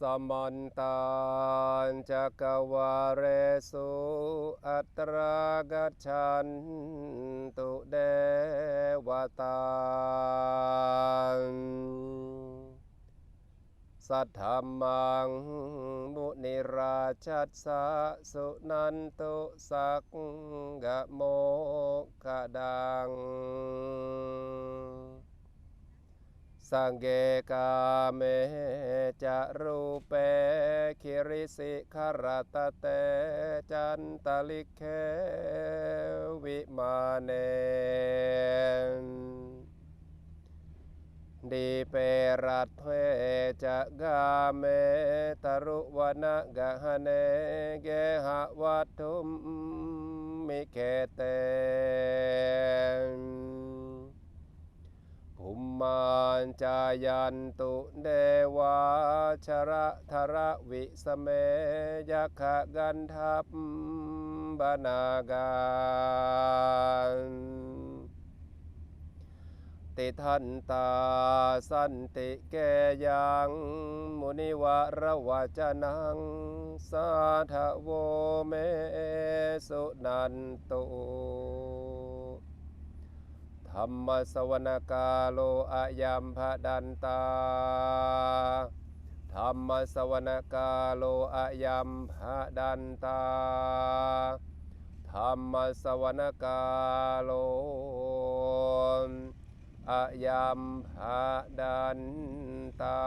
สมันตันจักวาเรสุอัตรากัจฉันตุเดวตาสัทธรรมังมุนิราชัสสะสุนันตุสักกะโมกะดัง สังเกกาเมจะรูเปคิริสิขรตเตจันตลิเควิมาเนดีเปรัตเพจะกาเมตรุวนะกะหเนเกหะวัตุมมิเคเต ภุมมานจายันตุเดวาชระธระวิสเมยักขะกันทัพบานาการติทันตาสันติแกยังมุนิวะระวะจนังสาธโวเมสุนันตุ รรมสวนกาโลอายัมภดันตาธรรมสวนกาโลอายัมภดันตาธรรมสวนกาโลอายัมภดันตา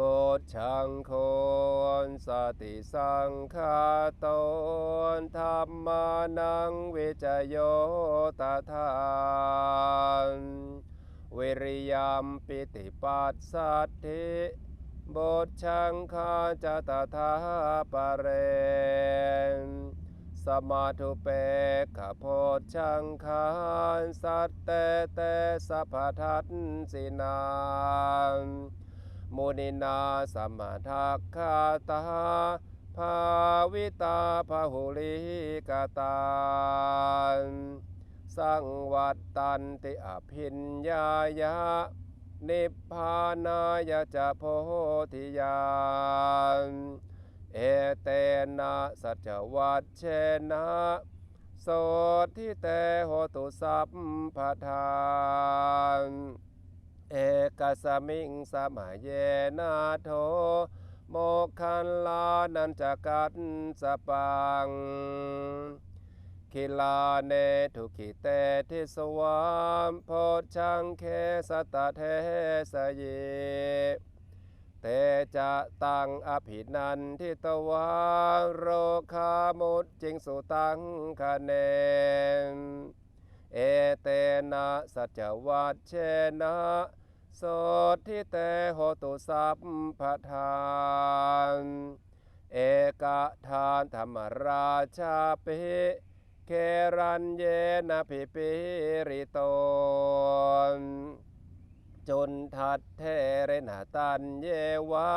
บทชังโคนสติสังคาตนธรรมานังวิจโยตถานวิริยมปิติปัสสัทธิบทชังคาจตถาปะเรนสมาธุเปกขโพชังคานสัตเตเตสัพพทัตสินาง มุนินาสมมาทักขาตาภาวิตาพหุลิกาตานสังวัตตันติอภินญายะ นิพพานายจะโพธิญาณเอเตนะสัจวัตเชนะโสทิเตโหตุสัพพทาน เอกสมิงสมัยเยนาโทโมกขันลานันจกัดสปังคิลาเนทุกิเตทิสวามโพชังเคสตเทสเยเตจะตังอภินันทิตวาโรคามุตจิงสุตังคะเนเอเตนะสัจวัตเชนะ โสทิเตโหตุสัพพทานเอกทานธรรมราชาปิเครันเยนะพิปิริโตนจุนทัดเทเรนตันเยวะ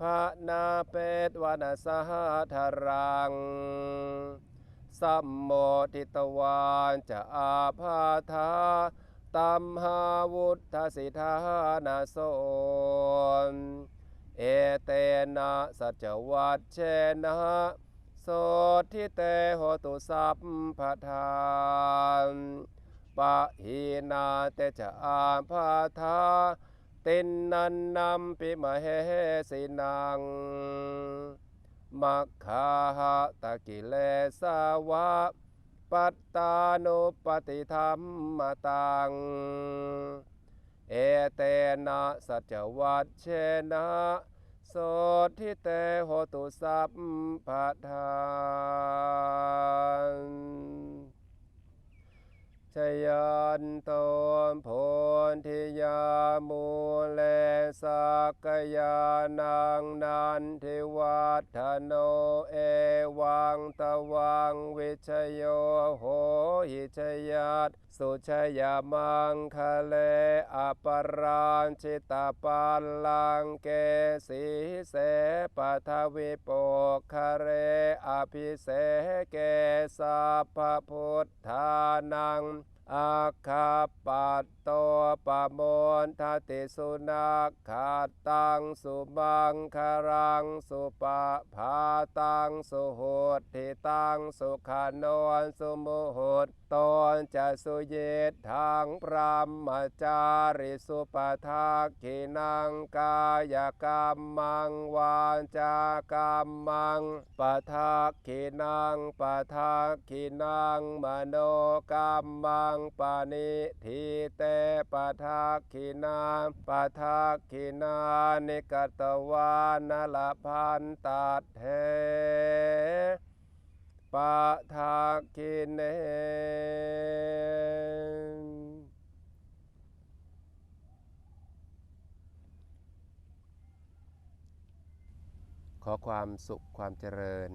พระนาเปตวนาสหธารัง สัมโมทิตวานจะอาพาธา ตัมหาวุฒสิทานาโสนเอเตนะสัจวัตเชนะโสทิเตโหตุสัพพทานปะหีนาเตจะอาพาธาตินนันนำปิมเหสินังมัคคาหะตะกิเลสาวะ ปัตตานุปฏิธรรมตัง เอเตนะสัจวัตเชนะโสทิเตโหตุสัพพทาน ชยันตนโพธิยามูเลสักยานังนันทิวัฒโนเอวังตวังวิชโยโหหิชยัตสุชยามังคะเลอปราชิตาปัลลังเกสีเสปทวิโปคะเรอภิเสเก สัพพพุทธานังอาคาปัตโตปะโมนทติสุนักขาตังสุบังคารังสุปะพาตังสุโหดทิตังสุขานนสุโมโหดตนจะสุเยตทางพรหมจาริสุปทักขินังกายกรรมังวาจากรรมังปทักขินังปทักขินังมโนกรรมังปานิทีเตปทักขินาปทักขินานิกตวานลพันตัดเทปะทากินเนขอความสุขความเจริญ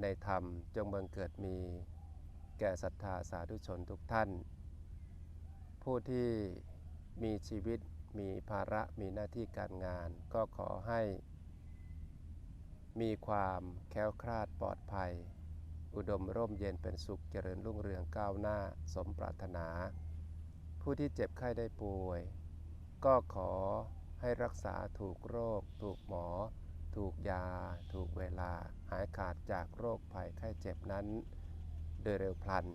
ในธรรมจงบังเกิดมี แก่ศรัทธาสาธุชนทุกท่าน ผู้ที่มีชีวิตมีภาระมีหน้าที่การงาน ก็ขอให้ มีความแค้วคลาดปลอดภัย อุดมร่มเย็นเป็นสุขเจริญรุ่งเรืองก้าวหน้าสมปรารถนา ผู้ที่เจ็บไข้ได้ป่วย ก็ขอให้รักษาถูกโรค ถูกหมอ ถูกยา ถูกเวลา หายขาดจากโรคภัยไข้เจ็บนั้น โดยเร็วพลัน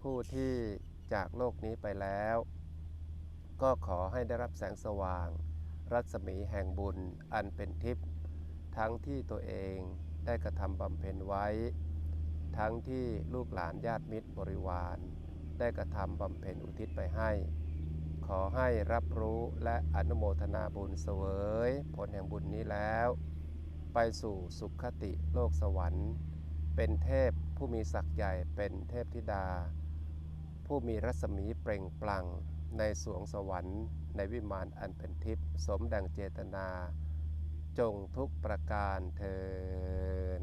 ผู้ที่ จากโลกนี้ไปแล้ว ก็ขอให้ได้รับแสงสว่าง รัศมีแห่งบุญอันเป็นทิพย์ทั้งที่ตัวเองได้กระทำบำเพ็ญไว้ ทั้งที่ลูกหลานญาติมิตรบริวาร ได้กระทำบำเพ็ญอุทิศไปให้ ขอให้รับรู้และอนุโมทนาบุญเสวย ผลแห่งบุญนี้แล้ว ไปสู่สุขคติโลกสวรรค์ เป็นเทพผู้มีศักย์ใหญ่เป็นเทพธิดา ผู้มีรัศมีเปล่งปลั่งในสวงสวรรค์ ในวิมานอันเป็นทิพย์สมดังเจตนา จงทุกประการเทิน